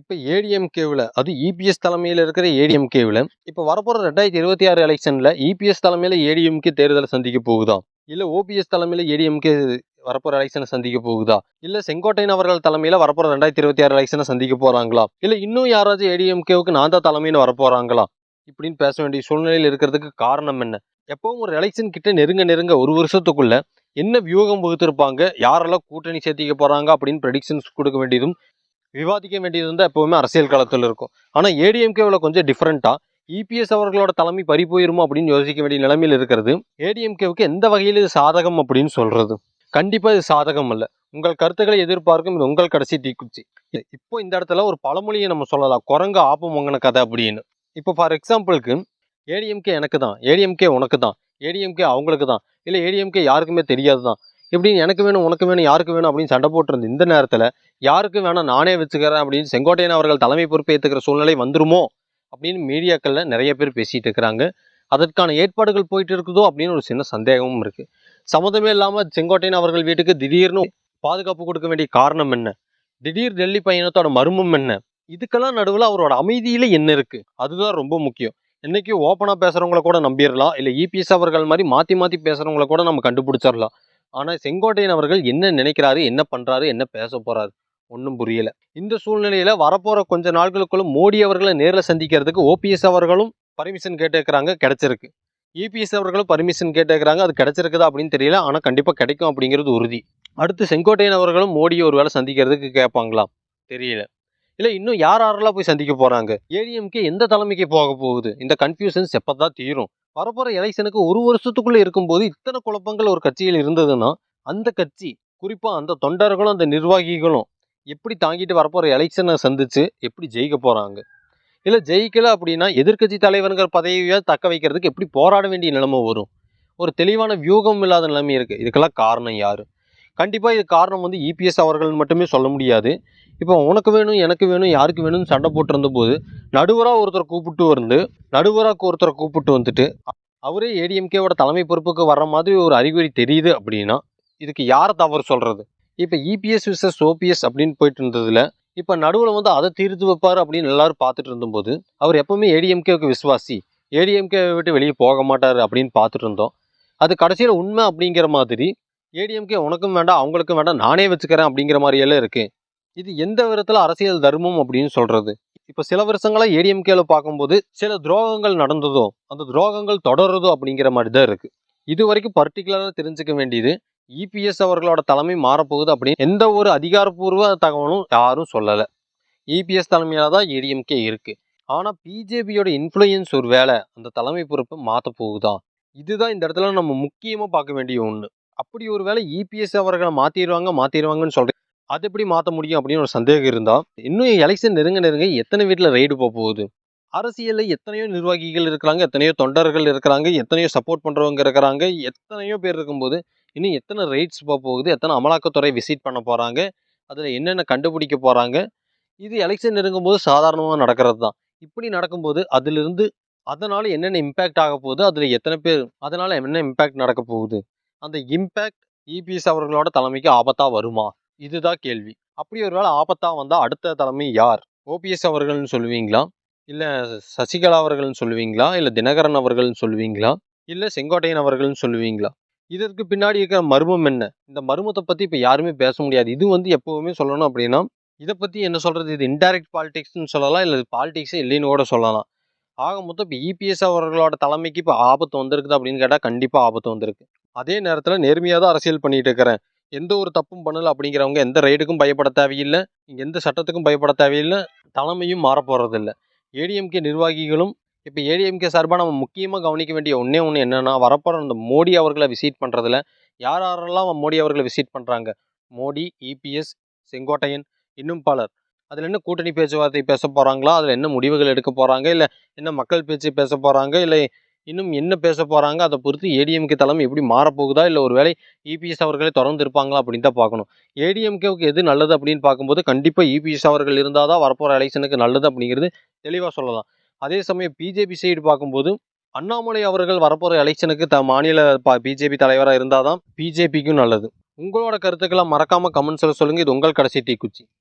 இப்போ ஏடிஎம்கேவில் அது இபிஎஸ் தலைமையில் இருக்கிற ஏடிஎம்கேவில் இப்போ வரப்போகிற ரெண்டாயிரத்தி இருபத்தி ஆறு எலெக்ஷனில் இபிஎஸ் தலைமையில் ஏடிஎம்கே தேர்தலை சந்திக்க போகுதா? இல்லை ஓபிஎஸ் தலைமையில் ஏடிஎம்கே வரப்போகிற எலெக்ஷனை சந்திக்க போகுதா? இல்லை செங்கோட்டையன் அவர்கள் தலைமையில் வரப்போகிற ரெண்டாயிரத்தி இருபத்தி ஆறு எலெக்ஷனை சந்திக்க போகிறாங்களா இல்லை இன்னும் யாராச்சும் ஏடிஎம்கேவுக்கு நான் தான் தலைமைன்னு வரப்போகிறாங்களா இப்படின்னு பேச வேண்டிய சூழ்நிலையில் இருக்கிறதுக்கு காரணம் என்ன? எப்பவும் ஒரு எலெக்ஷன் கிட்ட நெருங்க நெருங்க ஒரு வருஷத்துக்குள்ள என்ன வியூகம் வகுத்திருப்பாங்க? யாரெல்லாம் கூட்டணி சேர்த்திக்க போகிறாங்க அப்படின்னு ப்ரெடிக்ஷன்ஸ் கொடுக்க வேண்டியதும் விவாதிக்க வேண்டியது வந்து எப்பவுமே அரசியல் களத்தில் இருக்கும். ஆனால் ஏடிஎம்கேவில் கொஞ்சம் டிஃப்ரெண்ட்டாக இபிஎஸ் அவர்களோட தலைமை பறி போயிருமோ அப்படின்னு யோசிக்க வேண்டிய நிலைமையில் இருக்கிறது. ஏடிஎம்கேவுக்கு எந்த வகையில் இது சாதகம் அப்படின்னு சொல்கிறது கண்டிப்பாக இது சாதகம் அல்ல. உங்கள் கருத்துக்களை எதிர்பார்க்கும் இது உங்கள் கடைசி தீக்குச்சி. இப்போ இந்த இடத்துல ஒரு பழமொழியை நம்ம சொல்லலாம். குரங்கு ஆப்பம் மொங்கன கதை அப்படின்னு. இப்போ ஃபார் எக்ஸாம்பிளுக்கு ஏடிஎம்கே எனக்கு தான். ஏடிஎம்கே உனக்கு தான். ஏடிஎம்கே அவங்களுக்கு தான். இல்லை ஏடிஎம்கே யாருக்குமே தெரியாது தான் இப்படின்னு எனக்கு வேணும் உனக்கு வேணும் யாருக்கு வேணும் அப்படின்னு சண்டை போட்டிருந்த இந்த நேரத்தில் யாருக்கு வேணாம் நானே வச்சுக்கிறேன் அப்படின்னு செங்கோட்டையன் அவர்கள் தலைமை பொறுப்பேற்றுக்கிற சூழ்நிலை வந்துருமோ அப்படின்னு மீடியாக்களில் நிறைய பேர் பேசிகிட்டு இருக்கிறாங்க. அதற்கான ஏற்பாடுகள் போயிட்டு இருக்குதோ அப்படின்னு ஒரு சின்ன சந்தேகமும் இருக்குது சம்மந்தமே இல்லாமல் செங்கோட்டையன் அவர்கள் வீட்டுக்கு திடீர்னு பாதுகாப்பு கொடுக்க வேண்டிய காரணம் என்ன? திடீர் டெல்லி பயணத்தோட மர்மம் என்ன? இதுக்கெல்லாம் நடுவில் அவரோட அமைதியில் என்ன இருக்குது அதுதான் ரொம்ப முக்கியம். என்றைக்கு ஓப்பனாக பேசுகிறவங்கள கூட நம்பிடலாம் இல்லை இபிஎஸ் அவர்கள் மாதிரி மாற்றி மாற்றி பேசுகிறவங்கள கூட நம்ம கண்டுபிடிச்சிடலாம் ஆனால் செங்கோட்டையன் அவர்கள் என்ன நினைக்கிறாரு என்ன பண்ணுறாரு என்ன பேச போகிறாரு ஒன்றும் புரியல. இந்த சூழ்நிலையில் வரப்போகிற கொஞ்ச நாட்களுக்குள்ள மோடி அவர்களை நேரில் சந்திக்கிறதுக்கு ஓபிஎஸ் அவர்களும் பர்மிஷன் கேட்டுக்கிறாங்க கிடச்சிருக்கு. இபிஎஸ் அவர்களும் பர்மிஷன் கேட்டுக்கிறாங்க அது கிடச்சிருக்குதா அப்படின்னு தெரியல ஆனால் கண்டிப்பாக கிடைக்கும் அப்படிங்கிறது உறுதி. அடுத்து செங்கோட்டையன் அவர்களும் மோடியை ஒரு வேளை சந்திக்கிறதுக்கு கேட்பாங்களாம் தெரியல. இல்லை இன்னும் யார் யாரெல்லாம் போய் சந்திக்க போகிறாங்க ஏடிஎம்கே எந்த தலைமைக்கு போக போகுது? இந்த கன்ஃபியூஷன்ஸ் எப்பதான் தீரும்? வரப்போகிற எலெக்ஷனுக்கு ஒரு வருஷத்துக்குள்ளே இருக்கும்போது இத்தனை குழப்பங்கள் ஒரு கட்சியில் இருந்ததுன்னா அந்த கட்சி குறிப்பாக அந்த தொண்டர்களும் அந்த நிர்வாகிகளும் எப்படி தாங்கிட்டு வரப்போகிற எலெக்ஷனை சந்தித்து எப்படி ஜெயிக்க போகிறாங்க இல்லை ஜெயிக்கலை அப்படின்னா எதிர்க்கட்சி தலைவருங்கிற பதவியை தக்க வைக்கிறதுக்கு எப்படி போராட வேண்டிய நிலைமை வரும்? ஒரு தெளிவான வியூகம் இல்லாத நிலைமை இருக்குது இதுக்கெல்லாம் காரணம் யார்? கண்டிப்பாக இது காரணம் வந்து இபிஎஸ் அவர்கள் மட்டுமே சொல்ல முடியாது. இப்போ உனக்கு வேணும் எனக்கு வேணும் யாருக்கு வேணும்னு சண்டை போட்டிருந்த போது நடுவராக ஒருத்தரை கூப்பிட்டு வந்து நடுவராக ஒருத்தரை கூப்பிட்டு வந்துட்டு அவரே ஏடிஎம்கேவோட தலைமை பொறுப்புக்கு வர்ற மாதிரி ஒரு அறிகுறி தெரியுது அப்படின்னா இதுக்கு யார் தவறு சொல்கிறது இப்போ இபிஎஸ் விசஸ் ஓபிஎஸ் அப்படின்னு போயிட்டு இருந்ததுல இப்போ நடுவில் வந்து அதை தீர்த்து வைப்பார் அப்படின்னு எல்லாரும் பார்த்துட்டு இருந்தபோது அவர் எப்பவுமே ஏடிஎம்கேவுக்கு விசுவாசி. ஏடிஎம்கே விட்டு வெளியே போக மாட்டார் அப்படின்னு பார்த்துட்டு இருந்தோம். அது கடைசியில் உண்மை அப்படிங்கிற மாதிரி ஏடிஎம்கே உனக்கும் வேண்டாம் அவங்களுக்கும் வேண்டாம் நானே வச்சுக்கிறேன் அப்படிங்கிற மாதிரியெல்லாம் இருக்குது இது எந்த விதத்தில் அரசியல் தர்மம் அப்படின்னு சொல்கிறது இப்போ சில வருஷங்களாக ஏடிஎம்கேல பார்க்கும்போது சில துரோகங்கள் நடந்ததோ அந்த துரோகங்கள் தொடருதோ அப்படிங்கிற மாதிரி தான் இருக்குது இது வரைக்கும் பர்டிகுலராக தெரிஞ்சுக்க வேண்டியது இபிஎஸ் அவர்களோட தலைமை மாறப்போகுது அப்படின்னு எந்த ஒரு அதிகாரப்பூர்வ தகவலும் யாரும் சொல்லலை. இபிஎஸ் தலைமையில தான் ஏடிஎம்கே இருக்குது ஆனால் பிஜேபியோட இன்ஃப்ளூயன்ஸ் ஒரு வேலை அந்த தலைமை பொறுப்பை மாற்ற போகுதா இதுதான் இந்த இடத்துல நம்ம முக்கியமாக பார்க்க வேண்டிய ஒன்று அப்படி ஒரு வேளை இபிஎஸ் அவர்களை மாற்றிடுவாங்க மாற்றிடுவாங்கன்னு சொல்கிறேன் அது எப்படி மாற்ற முடியும் அப்படின்னு ஒரு சந்தேகம் இருந்தால் இன்னும் எலெக்ஷன் நெருங்க நெருங்க எத்தனை வீட்டில் ரைடு போக போகுது? அரசியலில் எத்தனையோ நிர்வாகிகள் இருக்கிறாங்க எத்தனையோ தொண்டர்கள் இருக்கிறாங்க எத்தனையோ சப்போர்ட் பண்ணுறவங்க இருக்கிறாங்க எத்தனையோ பேர் இருக்கும்போது இன்னும் எத்தனை ரைட்ஸ் போக போகுது எத்தனை அமலாக்கத்துறை விசிட் பண்ண போகிறாங்க அதில் என்னென்ன கண்டுபிடிக்க போகிறாங்க இது எலெக்ஷன் நெருங்கும் போது சாதாரணமாக நடக்கிறது தான். இப்படி நடக்கும்போது அதிலிருந்து அதனால் என்னென்ன இம்பேக்ட் ஆக போகுது அதில் எத்தனை பேர் அதனால் என்ன இம்பேக்ட் நடக்க போகுது? அந்த இம்பேக்ட் இபிஎஸ் அவர்களோட தலைமைக்கு ஆபத்தா வருமா? இதுதான் கேள்வி. அப்படி ஒரு வேளை ஆபத்தா வந்தா அடுத்த தலைமை யார்? ஓபிஎஸ் அவர்கள்னு சொல்லுவீங்களா? இல்ல சசிகலா அவர்கள்னு சொல்லுவீங்களா? இல்ல தினகரன் அவர்கள்னு சொல்லுவீங்களா? இல்ல செங்கோட்டையன் அவர்கள்னு சொல்லுவீங்களா? இதற்கு பின்னாடி இருக்கிற மர்மம் என்ன? இந்த மர்மத்தை பத்தி இப்ப யாருமே பேச முடியாது. இது வந்து எப்பவுமே சொல்லணும் அப்படின்னா இதை பத்தி என்ன சொல்றது? இது இன்டைரக்ட் பாலிடிக்ஸ்னு சொல்லலாம் இல்ல பாலிடிக்ஸே இல்லைன்னு கூட சொல்லலாம். ஆக மொத்தம் இப்போ இபிஎஸ் அவர்களோட தலைமைக்கு இப்போ ஆபத்து வந்திருக்குது அப்படின்னு கேட்டால் கண்டிப்பாக ஆபத்து வந்திருக்கு. அதே நேரத்தில் நேர்மையாக தான் அரசியல் பண்ணிட்டு இருக்கிறேன். எந்த ஒரு தப்பும் பண்ணல அப்படிங்கிறவங்க எந்த ரைடுக்கும் பயப்பட தேவையில்லை. எந்த சட்டத்துக்கும் பயப்பட தேவையில்லை. தலைமையும் மாறப்போகிறதில்ல ஏடிஎம்கே நிர்வாகிகளும் இப்போ ஏடிஎம்கே சார்பாக நம்ம முக்கியமாக கவனிக்க வேண்டிய ஒன்றே ஒன்று என்னன்னா வரப்போகிற அந்த மோடி அவர்களை விசிட் பண்ணுறதுல யார் யாரெல்லாம் மோடி அவர்களை விசிட் பண்ணுறாங்க மோடி இபிஎஸ் செங்கோட்டையன் இன்னும் பலர். அதில் என்ன கூட்டணி பேச்சுவார்த்தை பேச போகிறாங்களா அதில் என்ன முடிவுகள் எடுக்க போகிறாங்க இல்லை என்ன மக்கள் பேச்சு பேச போகிறாங்க இல்லை இன்னும் என்ன பேச போகிறாங்க அதை பொறுத்து ஏடிஎம்கே தலைமை எப்படி மாறப்போகுதா இல்லை ஒரு வேலை இபிஎஸ் அவர்களே தொடர்ந்து இருப்பாங்களா அப்படின்னு தான் பார்க்கணும். ஏடிஎம்கேவுக்கு எது நல்லது அப்படின்னு பார்க்கும்போது கண்டிப்பாக இபிஎஸ் அவர்கள் இருந்தால் தான் வரப்போகிற எலெக்ஷனுக்கு நல்லது அப்படிங்கிறது தெளிவாக சொல்லலாம். அதே சமயம் பிஜேபி சைடு பார்க்கும்போது அண்ணாமலை அவர்கள் வரப்போகிற எலெக்ஷனுக்கு த மாநில பிஜேபி தலைவராக இருந்தால் தான் பிஜேபிக்கும் நல்லது. உங்களோட கருத்துக்களை மறக்காமல் கமெண்ட்ஸில் சொல்லுங்கள் இது உங்கள் கடைசி டீ குச்சி